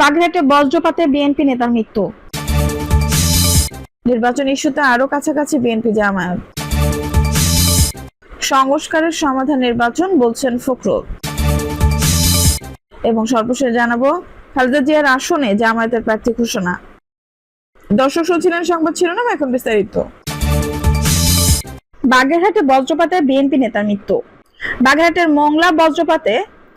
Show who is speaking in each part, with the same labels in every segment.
Speaker 1: বাগেরহাটে বজ্রপাতে বিএনপি নেতার মৃত্যু। নির্বাচন ইস্যুতে আরও কাছাকাছি বিএনপি জামায়াত। সংস্কারের সমাধান নির্বাচন বলছেন ফখরুল। এবং সর্বশেষ জানাব খালেদা জিয়ার আসনে জামায়াতের প্রার্থী ঘোষণা। দর্শক শুনছিলেন সংবাদ শিরোনাম এখন বিস্তারিত। বাগেরহাটে বজ্রপাতে বিএনপি নেতার মৃত্যু। বাগেরহাটের মংলা বজ্রপাতে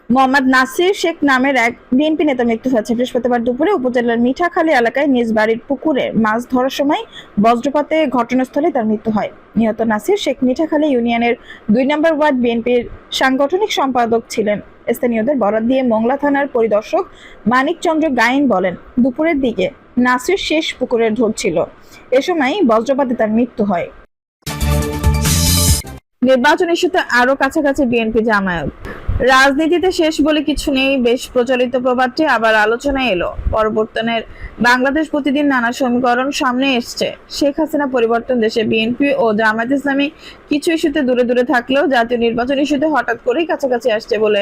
Speaker 1: মোহাম্মদ নাসির শেখ নামের এক বিএনপি নেতা মৃত্যু হয়েছে। বৃহস্পতিবার দুপুরে উপজেলার মিঠাখালী এলাকায় নিজ বাড়ির পুকুরে মাছ ধরার সময় বজ্রপাতে ঘটনাস্থলে তার মৃত্যু হয়। নিহত নাসির শেখ মিঠাখালী ইউনিয়নের দুই নম্বর ওয়ার্ড বিএনপির সাংগঠনিক সম্পাদক ছিলেন। স্থানীয়দের বরাত দিয়ে মংলা থানার পরিদর্শক মানিক চন্দ্র গায়েন বলেন, দুপুরের দিকে নাসির শেষ পুকুরে ঢুকছিল এ সময় বজ্রপাতে তার মৃত্যু হয়। নির্বাচন ইস্যুতে আরও কাছাকাছি বিএনপি জামায়াত। রাজনীতিতে শেষ বলে কিছু নেই, বেশ প্রচলিত প্রবাদটি আবার আলোচনায় এলো। পরিবর্তনের বাংলাদেশ প্রতিদিন নানা সমীকরণ সামনে এসছে। শেখ হাসিনা পরিবর্তন দেশে বিএনপি ও জামায়াত ইসলামী কিছু ইস্যুতে দূরে দূরে থাকলেও জাতীয় নির্বাচন ইস্যুতে হঠাৎ করেই কাছাকাছি আসছে বলে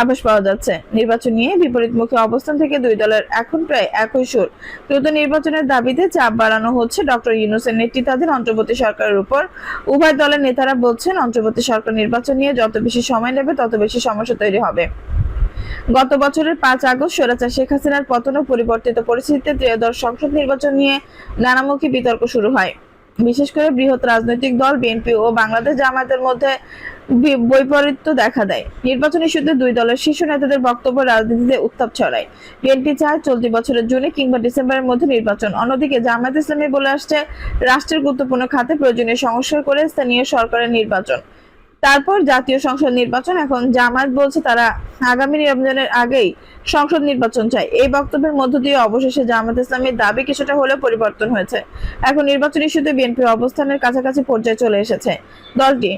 Speaker 1: আভাস পাওয়া যাচ্ছে। নির্বাচন নিয়ে বিপরীতমুখী অবস্থান থেকে দুই দলের এখন প্রায় একই সুর। দ্রুত নির্বাচনের দাবিতে চাপ বাড়ানো হচ্ছে ডক্টর ইউনুসের নেতৃত্বাধীন অন্তর্বর্তী সরকারের উপর। উভয় দলের নেতারা বলছেন, অন্তর্বর্তী সরকার নির্বাচন নিয়ে যত বেশি সময় নেবে, তত বেশি সমস্যা তৈরি হবে। গত বছরের পাঁচ আগস্ট স্বৈরাচার শেখ হাসিনার পতন পরিবর্তিত পরিস্থিতিতে ত্রয়োদশ সংসদ নির্বাচন নিয়ে নানামুখী বিতর্ক শুরু হয়। বিশেষ করে বৃহৎ রাজনৈতিক দল, বিএনপি ও বাংলাদেশ জামায়াতের মধ্যে বৈপরীত্য দেখা দেয়। নির্বাচন ইস্যুতে দুই দলের শীর্ষ নেতাদের বক্তব্য রাজনীতিতে উত্তাপ ছড়ায়। বিএনপি চায় চলতি বছরের জুনে কিংবা ডিসেম্বরের মধ্যে নির্বাচন। অন্যদিকে জামায়াত ইসলামী বলে আসছে, রাষ্ট্রের গুরুত্বপূর্ণ খাতে প্রয়োজনীয় সংস্কার করে স্থানীয় সরকারের নির্বাচন। তারপর জাতীয় সংসদ নির্বাচন, এখন জামায়াত বলছে তারা আগামী নির্বাচনের আগেই সংসদ নির্বাচন চায়। এই বক্তব্যের মধ্য দিয়ে অবশেষে জামায়াত ইসলামের দাবি কিছুটা হলেও পরিবর্তন হয়েছে। এখন নির্বাচন ইস্যুতে বিএনপির অবস্থানের কাছাকাছি পর্যায়ে চলে এসেছে। দলটি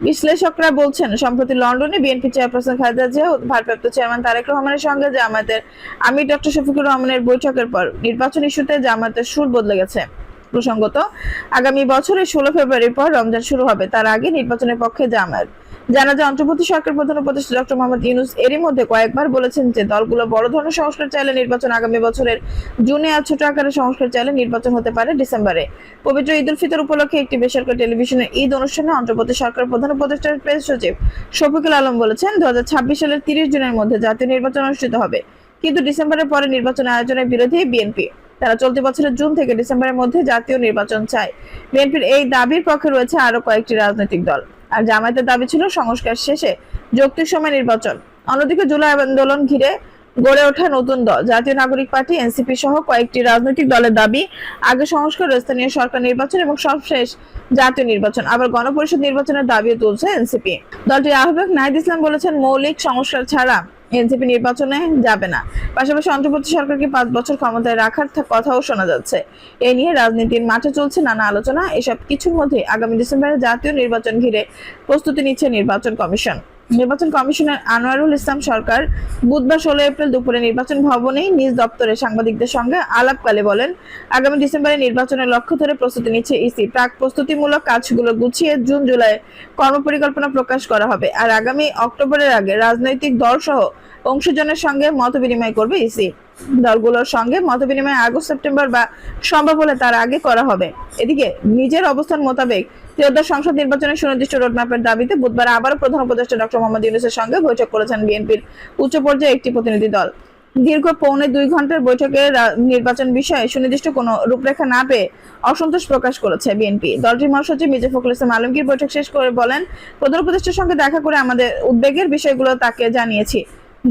Speaker 1: বিশ্লেষকরা বলছেন, সম্প্রতি লন্ডনে বিএনপি চেয়ারপারসন খালেদা জিয়া ভারপ্রাপ্ত চেয়ারম্যান তারেক রহমানের সঙ্গে জামায়াতের আমির ডক্টর শফিকুর রহমানের বৈঠকের পর নির্বাচন ইস্যুতে জামাতের সুর বদলে গেছে। প্রসঙ্গত, আগামী বছরের ষোলো ফেব্রুয়ারির পর রমজান শুরু হবে। তার আগে নির্বাচনের পক্ষে জামায়াত। জানা যায় অন্তর্বর্তী সরকার প্রধান উপদেষ্টা ডক্টর মোহাম্মদ ইউনুস এরই মধ্যে কয়েকবার বলেছেন যে, দলগুলো বড় ধরনের সংস্কার চাইলে নির্বাচন আগামী বছরের জুনে আর ছোট আকারের সংস্কার চাইলে নির্বাচন হতে পারে ডিসেম্বরে। পবিত্র ঈদ উল ফিতর উপলক্ষে একটি বেসরকারি টেলিভিশনের ঈদ অনুষ্ঠানে অন্তর্বর্তী সরকার প্রধান উপদেষ্টার প্রেস সচিব শফিকুল আলম বলেছেন, দু হাজার ছাব্বিশ সালের তিরিশ জুনের মধ্যে জাতীয় নির্বাচন অনুষ্ঠিত হবে। কিন্তু ডিসেম্বরের পরে নির্বাচন আয়োজনের বিরোধী বিএনপি। তারা চলতি বছরের জুন থেকে ডিসেম্বরের মধ্যে জাতীয় নির্বাচন চায়। বিএনপির এই দাবির পক্ষে রয়েছে আরও কয়েকটি রাজনৈতিক দল। আর জামায়াতের দাবি ছিল সংস্কার শেষে যৌক্তিক সময় নির্বাচন। অন্যদিকে জুলাই আন্দোলন ঘিরে গড়ে ওঠা নতুন দল, জাতীয় নাগরিক পার্টি, এনসিপি সহ কয়েকটি রাজনৈতিক দলের দাবি আগে সংস্কার, স্থানীয় সরকার নির্বাচন এবং সবশেষ জাতীয় নির্বাচন। আবার গণপরিষদ নির্বাচনের দাবিও তুলছে এনসিপি। দলটির আহ্বায়ক নাহিদ ইসলাম বলেছেন, মৌলিক সংস্কার ছাড়া এনসিপি নির্বাচনে যাবে না। পাশাপাশি অন্তর্বর্তী সরকারকে পাঁচ বছর ক্ষমতায় রাখার কথাও শোনা যাচ্ছে। এ নিয়ে রাজনীতির মাঠে চলছে নানা আলোচনা। এসব কিছুর মধ্যে আগামী ডিসেম্বরে জাতীয় নির্বাচন ঘিরে প্রস্তুতি নিচ্ছে নির্বাচন কমিশন। নির্বাচন কমিশনার আনোয়ারুল ইসলাম সরকার বুধবার ষোলো এপ্রিল দুপুরে নির্বাচন ভবনেই নিজ দপ্তরে সাংবাদিকদের সঙ্গে আলাপকালে বলেন, আগামী ডিসেম্বরে নির্বাচনের লক্ষ্য ধরে প্রস্তুতি নিচ্ছে ইসি। প্রাক প্রস্তুতিমূলক কাজগুলো গুছিয়ে জুন, জুলাই কর্মপরিকল্পনা প্রকাশ করা হবে। আর আগামী অক্টোবরের আগে রাজনৈতিক দলসহ অংশজনের সঙ্গে মত বিনিময় করবে ইসি। দলগুলোর সঙ্গে মত বিনিময় আগস্ট, সেপ্টেম্বর বা সম্ভব হলে তার আগে করা হবে। এদিকে নিজের অবস্থান মোতাবেক ত্রয়োদশ সংসদ নির্বাচনের সুনির্দিষ্ট রোডম্যাপের দাবিতে বুধবার আবারও প্রধান উপদেষ্টা ডক্টর মোহাম্মদ ইউনুসের সঙ্গে বৈঠক করেছেন বিএনপির উচ্চ পর্যায়ে একটি প্রতিনিধি দল। দীর্ঘ পৌনে দুই ঘণ্টার বৈঠকে নির্বাচন বিষয়ে সুনির্দিষ্ট কোনো রূপরেখা না পেয়ে অসন্তোষ প্রকাশ করেছে বিএনপি। দলটির মহাসচিব মির্জা ফখরুল ইসলাম আলমগীর বৈঠক শেষ করে বলেন, প্রধান উপদেষ্টার সঙ্গে দেখা করে আমাদের উদ্বেগের বিষয়গুলো তাকে জানিয়েছি।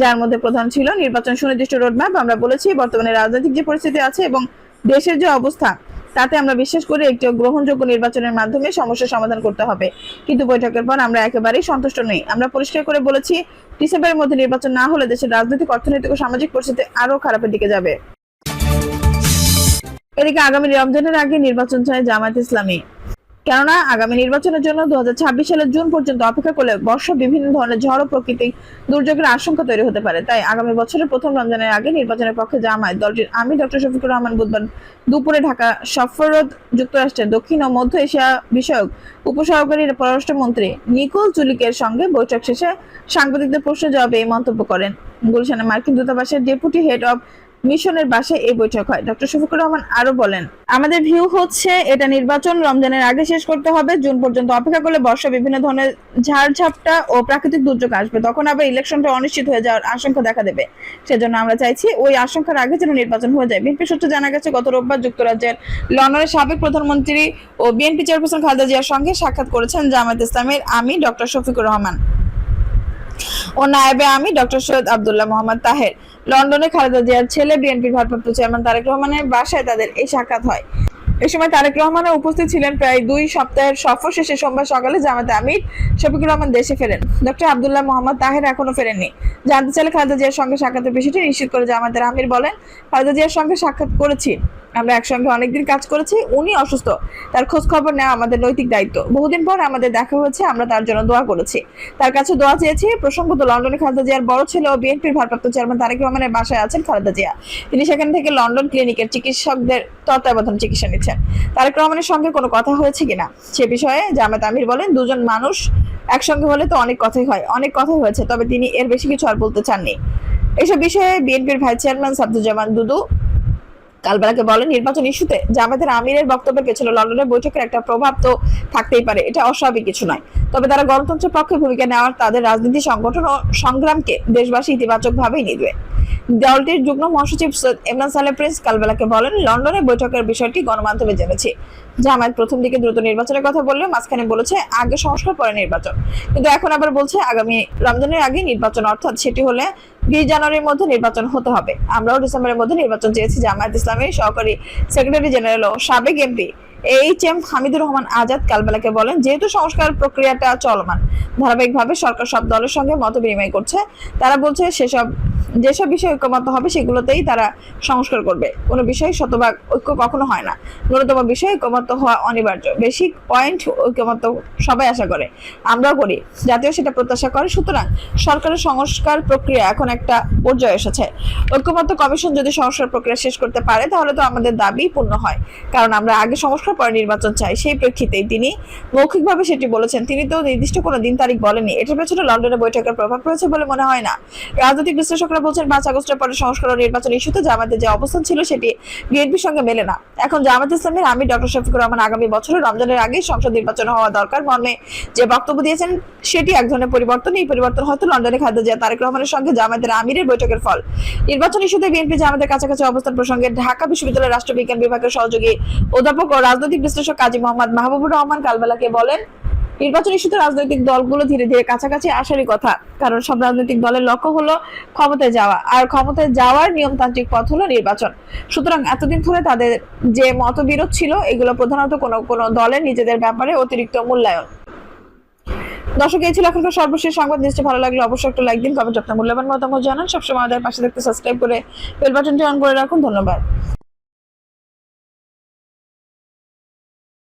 Speaker 1: যার মধ্যে প্রধান ছিল নির্বাচন সুনির্দিষ্ট রোডম্যাপ। আমরা বলেছি, বর্তমানে রাজনৈতিক যে পরিস্থিতি আছে এবং দেশের যে অবস্থা, তাতে আমরা বিশ্বাস করি একটি গ্রহণযোগ্য নির্বাচনের মাধ্যমে সমস্যার সমাধান করতে হবে। কিন্তু বৈঠকের পর আমরা একেবারেই সন্তুষ্ট নই। আমরা পরিষ্কার করে বলেছি, ডিসেম্বরের মধ্যে নির্বাচন না হলে দেশের রাজনৈতিক, অর্থনৈতিক ও সামাজিক পরিস্থিতি আরও খারাপের দিকে যাবে। এদিকে আগামী রমজানের আগে নির্বাচন চায় জামায়াত ইসলামী। কেননা আগামী নির্বাচনের জন্য দু সালের জুন পর্যন্ত অপেক্ষা করলে বর্ষা বিভিন্ন ধরনের ঝড় ও প্রাকৃতিক দুর্যোগের আশঙ্কা তৈরি হতে পারে। তাই আগামী বছরের প্রথম রমজানের আগে নির্বাচনের পক্ষে জামায়াত দলটির আমি ডক্টর শফিকুর রহমান বুধবার দুপুরে ঢাকা সফররত যুক্তরাষ্ট্রের দক্ষিণ ও মধ্য এশিয়া বিষয়ক উপসহকারী পররাষ্ট্রমন্ত্রী নিকোল চুলিকের সঙ্গে বৈঠক শেষে সাংবাদিকদের প্রশ্ন জবাবে এই মন্তব্য করেন। গুলশানে মার্কিন দূতাবাসের ডেপুটি হেড অব মিশনের বাসায় এই বৈঠক হয়। ডক্টর শফিকুর রহমান আরও বলেন, আমাদের ভিউ হচ্ছে এটা নির্বাচন, রমজানের আগে শেষ করতে হবে, জুন পর্যন্ত অপেক্ষা করলে বর্ষা বিভিন্ন ধরনের ঝাড়ঝাপটা ও প্রাকৃতিক দুর্যোগ আসবে। তখন আবার ইলেকশনটা অনিশ্চিত হয়ে যাওয়ার আশঙ্কা দেখা দেবে। সেজন্য আমরা চাইছি ওই আশঙ্কার আগে যেন নির্বাচন হয়ে যায়। বিএনপি সূত্রে জানা গেছে, গত রোববার যুক্তরাজ্যের লন্ডনের সাবেক প্রধানমন্ত্রী ও বিএনপি চেয়ারপারসন খালেদা জিয়ার সঙ্গে সাক্ষাৎ করেছেন জামায়াত ইসলামের আমি ডক্টর শফিকুর রহমান। ও নায়েবে আমি ডক্টর সৈয়দ আবদুল্লাহ মোহাম্মদ তাহের। লন্ডনে খালেদা জিয়ার ছেলে বিএনপির ভারপ্রাপ্ত চেয়ারম্যান তারেক রহমানের বাসায় তাদের এই সাক্ষাৎ হয়। এ সময় তারেক রহমানের উপস্থিত ছিলেন প্রায় দুই সপ্তাহের সফর শেষে সোমবার সকালে জামাতে আমির শফিকুর রহমান দেশে ফেরেন। ডক্টর আবদুল্লাহ মোহাম্মদ তাহের এখনও ফেরেননি। জানতে চাইলে খালেদা জিয়ার সঙ্গে সাক্ষাতের বিষয়টি নিশ্চিত করে জামাতের আমির বলেন, খালেদা জিয়ার সঙ্গে সাক্ষাৎ করেছি। আমরা একসঙ্গে অনেকদিন কাজ করেছি, উনি অসুস্থ। তার খোঁজ খবর নেওয়া আমাদের নৈতিক দায়িত্ব। বহুদিন পর আমাদের দেখা হয়েছে, আমরা তার জন্য দোয়া করেছি। তার কাছে দোয়া চেয়েছি, প্রসঙ্গত লন্ডনে খালেদা জিয়ার বড় ছেলে ও বিএনপির ভারপ্রাপ্ত চেয়ারম্যান তারেক রহমানের বাসায় আছেন খালেদা জিয়া। তিনি সেখান থেকে লন্ডন ক্লিনিকের চিকিৎসকদের তত্ত্বাবধান চিকিৎসা নিচ্ছেন। তারেক রহমানের সঙ্গে কোনো কথা হয়েছে কিনা? সে বিষয়ে জামাত আমির বলেন, দুজন মানুষ একসঙ্গে হলে তো অনেক কথাই হয়। অনেক কথাই হয়েছে, তবে তিনি এর বেশি কিছু আর বলতে চাননি। এসব বিষয়ে বিএনপির ভাইস চেয়ারম্যান সাবজুজ্জামান দুদু কালবেলাকে বলেন নির্বাচন ইস্যুতে জামাতের আমিরের বক্তব্যের পেছনে লন্ডনের বৈঠকের একটা প্রভাব তো থাকতেই পারে, এটা অস্বাভাবিক কিছু নয়। তবে তারা গণতন্ত্রের পক্ষে ভূমিকা নেওয়ার তাদের রাজনীতি সংগঠন ও সংগ্রামকে দেশবাসী ইতিবাচক ভাবেই নিবে। দলটির যুগ্ম মহাসচিব সৈয়দ ইমরান সালেহ প্রিন্স কালবেলাকে বলেন, লন্ডনে বৈঠকের বিষয়টি গণমাধ্যমে জেনেছি। জামায়াত প্রথম দিকে দ্রুত নির্বাচনের কথা বললেও মাঝখানে বলেছে, আগে সংস্কার, পরে নির্বাচন। কিন্তু এখন আবার বলছে, আগামী রমজানের আগে নির্বাচন, অর্থাৎ সেটি হলে বিশ জানুয়ারির মধ্যে নির্বাচন হতে হবে। আমরাও ডিসেম্বরের মধ্যে নির্বাচন চেয়েছি। জামায়াত ইসলামের সহকারী সেক্রেটারি জেনারেল ও সাবেক MP H M Hamidur Rahman Azad কালবেলাকে বলেন, যেহেতু সংস্কার প্রক্রিয়াটা চলমান, ধারাবাহিকভাবে সরকার সব দলের সঙ্গে মত বিনিময় করছে, তারা বলছে সেসব, যেসব বিষয়ে ঐক্যমত হবে সেগুলোতেই তারা সংস্কার করবে। কোনো বিষয়ে শতভাগ ঐক্য কখনো হয় না। ন্যূনতম বিষয়ে ঐক্যমত হওয়া অনিবার্য। বেশি পয়েন্ট ঐক্যমত সবাই আশা করে। আমরাও করি। জাতীয় সেটা প্রত্যাশা করে। সুতরাং সরকারের সংস্কার প্রক্রিয়া এখন একটা পর্যায়ে এসেছে। ঐক্যমত কমিশন যদি সংস্কার প্রক্রিয়া শেষ করতে পারে, তাহলে তো আমাদের দাবি পূর্ণ হয়। কারণ আমরা আগে সংস্কার পরে নির্বাচন চাই, সেই প্রেক্ষিতেই তিনি মৌখিকভাবে সেটি বলেছেন। তিনি তো নির্দিষ্ট কোনো দিন তারিখ বলেনি এটার পেছনে লন্ডনে বৈঠকের প্রভাব রয়েছে বলে মনে হয় না। রাজনৈতিক বিশ্লেষকরা বলছেন, পাঁচ আগস্টের পরে সংস্কার নির্বাচন ইস্যুতে জামাতের যে অবস্থান ছিল, সেটি বিএনপির সঙ্গে মেলে না। এখন জামাত ইসলামের আমি ডক্টর শফিকুর রহমান আগামী বছরে রমজানের আগে সংসদ নির্বাচন হওয়া দরকার। মর্মে যে বক্তব্য দিয়েছেন, সেটি এক ধরনের পরিবর্তন। এই পরিবর্তন হয়তো লন্ডনে খাদ্য জিয়া তারেক রহমানের সঙ্গে জামাতের আমিরের বৈঠকের ফল। নির্বাচন ইস্যুতে বিএনপি জামাতের কাছাকাছি অবস্থান প্রসঙ্গে ঢাকা বিশ্ববিদ্যালয়ের রাষ্ট্রবিজ্ঞান বিভাগের সহযোগী অধ্যাপক ও রাজনৈতিক বিশ্লেষক কাজী মোহাম্মদ মাহবুবুর রহমান কালবেলাকে বলেন, নির্বাচন ইস্যুতে রাজনৈতিক দলগুলো ধীরে ধীরে কাছাকাছি আসারই কথা, কারণ সব রাজনৈতিক দলের লক্ষ্য হলো ক্ষমতায় যাওয়া, আর ক্ষমতায় যাওয়ার নিয়মতান্ত্রিক পথ হলো নির্বাচন। সুতরাং এতদিন ধরে তাদের যে মতবিরোধ ছিল, এগুলো প্রধানত কোনো কোনো দলের নিজেদের ব্যাপারে অতিরিক্ত মূল্যায়ন। দর্শক, এই ছিল এখনকার সর্বশেষ সংবাদ। নিশ্চয়ই ভালো লাগলে অবশ্যই একটা লাইক দিন, কমেন্ট, আপনার মূল্যবান মতামত জানান। সবসময় আমাদের পাশে থাকতে সাবস্ক্রাইব করে বেল বাটনটি অন করে রাখুন। ধন্যবাদ।